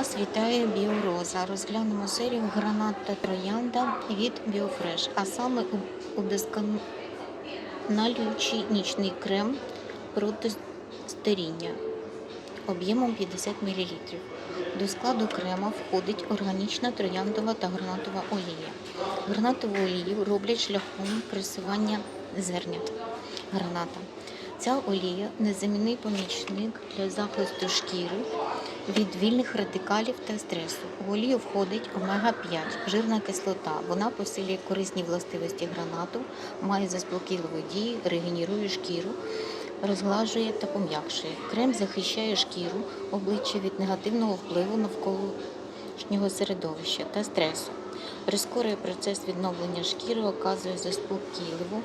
Вас вітає Біороза. Розглянемо серію гранат та троянда від Біофреш, а саме удосконалюючий нічний крем проти старіння об'ємом 50 мл. До складу крема входить органічна трояндова та гранатова олія. Гранатову олію роблять шляхом пресування зернят граната. Ця олія незамінний помічник для захисту шкіри від вільних радикалів та стресу. У олію входить омега-5, жирна кислота. Вона посилює корисні властивості гранату, має заспокійливу дію, регенерує шкіру, розглажує та пом'якшує. Крем захищає шкіру, обличчя від негативного впливу навколишнього середовища та стресу. Прискорює процес відновлення шкіри, оказує заспокійливу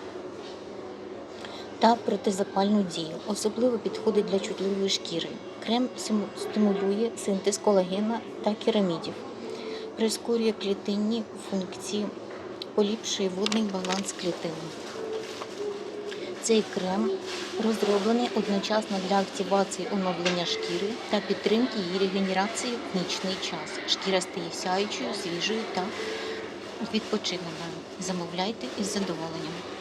та протизапальну дію. Особливо підходить для чутливої шкіри. Крем стимулює синтез колагена та керамідів, прискорює клітинні функції, поліпшує водний баланс клітини. Цей крем розроблений одночасно для активації оновлення шкіри та підтримки її регенерації в нічний час. Шкіра стає сяючою, свіжою та відпочиненою. Замовляйте із задоволенням.